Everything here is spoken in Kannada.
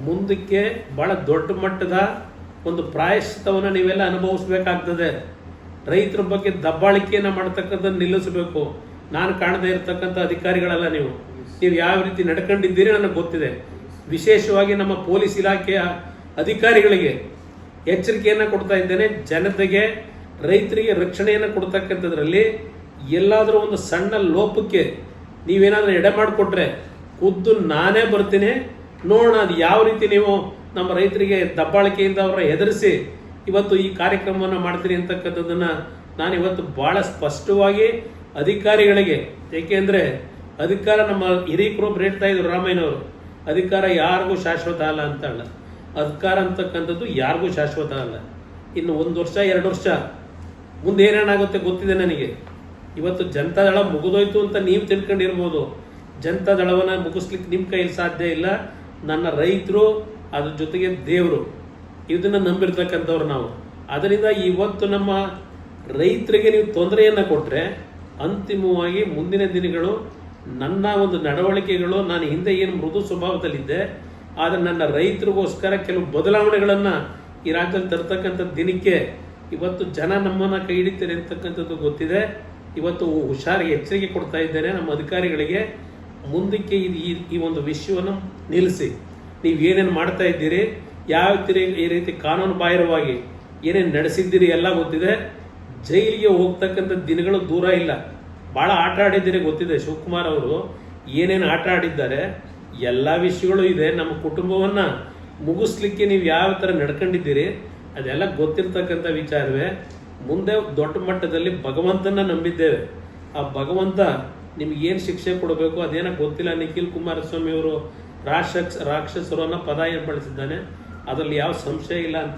ಮುಂದಕ್ಕೆ ಬಹಳ ದೊಡ್ಡ ಮಟ್ಟದ ಒಂದು ಪ್ರಾಯಶ್ಚಿತವನ್ನು ನೀವೆಲ್ಲ ಅನುಭವಿಸ್ಬೇಕಾಗ್ತದೆ. ರೈತರ ಬಗ್ಗೆ ದಬ್ಬಾಳಿಕೆಯನ್ನು ಮಾಡ್ತಕ್ಕಂಥದ್ದು ನಿಲ್ಲಿಸಬೇಕು. ನಾನು ಕಾಣದೇ ಇರತಕ್ಕಂಥ ಅಧಿಕಾರಿಗಳಲ್ಲ ನೀವು. ನೀವು ಯಾವ ರೀತಿ ನಡ್ಕೊಂಡಿದ್ದೀರಿ ನನಗೆ ಗೊತ್ತಿದೆ. ವಿಶೇಷವಾಗಿ ನಮ್ಮ ಪೊಲೀಸ್ ಇಲಾಖೆಯ ಅಧಿಕಾರಿಗಳಿಗೆ ಎಚ್ಚರಿಕೆಯನ್ನು ಕೊಡ್ತಾ ಇದ್ದೇನೆ. ಜನತೆಗೆ, ರೈತರಿಗೆ ರಕ್ಷಣೆಯನ್ನು ಕೊಡ್ತಕ್ಕಂಥದ್ರಲ್ಲಿ ಎಲ್ಲಾದರೂ ಒಂದು ಸಣ್ಣ ಲೋಪಕ್ಕೆ ನೀವೇನಾದರೂ ಎಡೆ ಮಾಡಿಕೊಟ್ರೆ ಖುದ್ದು ನಾನೇ ಬರ್ತೀನಿ. ನೋಡೋಣ ಅದು ಯಾವ ರೀತಿ ನೀವು ನಮ್ಮ ರೈತರಿಗೆ ದಬ್ಬಾಳಿಕೆಯಿಂದ ಅವರ ಹೆದರಿಸಿ ಇವತ್ತು ಈ ಕಾರ್ಯಕ್ರಮವನ್ನು ಮಾಡ್ತೀರಿ ಅಂತಕ್ಕಂಥದ್ದನ್ನು ನಾನು ಇವತ್ತು ಭಾಳ ಸ್ಪಷ್ಟವಾಗಿ ಅಧಿಕಾರಿಗಳಿಗೆ ಏಕೆಂದರೆ ಅಧಿಕಾರ ನಮ್ಮ ಹಿರೀಕರು ಬ್ರೇಡ್ತಾ ಇದ್ರು ರಾಮಯ್ಯನವರು, ಅಧಿಕಾರ ಯಾರಿಗೂ ಶಾಶ್ವತ ಅಲ್ಲ ಅಂತ ಅಲ್ಲ. ಅಧಿಕಾರ ಅಂತಕ್ಕಂಥದ್ದು ಯಾರಿಗೂ ಶಾಶ್ವತ ಅಲ್ಲ. ಇನ್ನು ಒಂದು ವರ್ಷ, ಎರಡು ವರ್ಷ, ಮುಂದೆ ಏನೇನಾಗುತ್ತೆ ಗೊತ್ತಿದೆ ನನಗೆ. ಇವತ್ತು ಜನತಾದಳ ಮುಗಿದೋಯ್ತು ಅಂತ ನೀವು ತಿಳ್ಕೊಂಡಿರ್ಬೋದು. ಜನತಾದಳವನ್ನು ಮುಗಿಸ್ಲಿಕ್ಕೆ ನಿಮ್ಮ ಕೈಯಲ್ಲಿ ಸಾಧ್ಯ ಇಲ್ಲ. ನನ್ನ ರೈತರು, ಅದ್ರ ಜೊತೆಗೆ ದೇವರು. ಇದನ್ನು ನಂಬಿರ್ತಕ್ಕಂಥವ್ರು ನಾವು. ಅದರಿಂದ ಇವತ್ತು ನಮ್ಮ ರೈತರಿಗೆ ನೀವು ತೊಂದರೆಯನ್ನು ಕೊಟ್ಟರೆ ಅಂತಿಮವಾಗಿ ಮುಂದಿನ ದಿನಗಳು ನನ್ನ ಒಂದು ನಡವಳಿಕೆಗಳು, ನಾನು ಹಿಂದೆ ಏನು ಮೃದು ಸ್ವಭಾವದಲ್ಲಿದ್ದೆ, ಆದರೆ ನನ್ನ ರೈತರಿಗೋಸ್ಕರ ಕೆಲವು ಬದಲಾವಣೆಗಳನ್ನು ಈ ರಾಜ್ಯದಲ್ಲಿ ತರ್ತಕ್ಕಂಥ ದಿನಕ್ಕೆ ಇವತ್ತು ಜನ ನಮ್ಮನ್ನು ಕೈ ಹಿಡಿತಾರೆ ಅಂತಕ್ಕಂಥದ್ದು ಗೊತ್ತಿದೆ. ಇವತ್ತು ಹುಷಾರಿಗೆ ಎಚ್ಚರಿಕೆ ಕೊಡ್ತಾ ಇದ್ದೇನೆ ನಮ್ಮ ಅಧಿಕಾರಿಗಳಿಗೆ. ಮುಂದಕ್ಕೆ ಇದು ಈ ಈ ಒಂದು ವಿಷಯವನ್ನು ನಿಲ್ಲಿಸಿ. ನೀವು ಏನೇನು ಮಾಡ್ತಾ ಇದ್ದೀರಿ, ಯಾವ ಈ ರೀತಿ ಕಾನೂನು ಬಾಹಿರವಾಗಿ ಏನೇನು ನಡೆಸಿದ್ದೀರಿ ಎಲ್ಲ ಗೊತ್ತಿದೆ. ಜೈಲಿಗೆ ಹೋಗ್ತಕ್ಕಂಥ ದಿನಗಳು ದೂರ ಇಲ್ಲ. ಭಾಳ ಆಟ ಆಡಿದ್ದೀರಿ ಗೊತ್ತಿದೆ ಶಿವಕುಮಾರ್ ಅವರು. ಏನೇನು ಆಟ ಆಡಿದ್ದಾರೆ, ಎಲ್ಲ ವಿಷಯಗಳು ಇದೆ. ನಮ್ಮ ಕುಟುಂಬವನ್ನು ಮುಗಿಸ್ಲಿಕ್ಕೆ ನೀವು ಯಾವ ಥರ ನಡ್ಕೊಂಡಿದ್ದೀರಿ, ಅದೆಲ್ಲ ಗೊತ್ತಿರ್ತಕ್ಕಂಥ ವಿಚಾರವೇ. ಮುಂದೆ ದೊಡ್ಡ ಮಟ್ಟದಲ್ಲಿ ಭಗವಂತನ ನಂಬಿದ್ದೇವೆ. ಆ ಭಗವಂತ ನಿಮ್ಗೆ ಏನು ಶಿಕ್ಷೆ ಕೊಡಬೇಕು? ಅದೇನೋ ಗೊತ್ತಿಲ್ಲ. ನಿಖಿಲ್ ಕುಮಾರಸ್ವಾಮಿ ಅವರು ರಾಕ್ಷಸ, ರಾಕ್ಷಸರು ಅನ್ನೋ ಪದ ಏನು ಬಳಸಿದ್ದಾನೆ? ಅದರಲ್ಲಿ ಯಾವ ಸಂಶಯ ಇಲ್ಲ ಅಂತ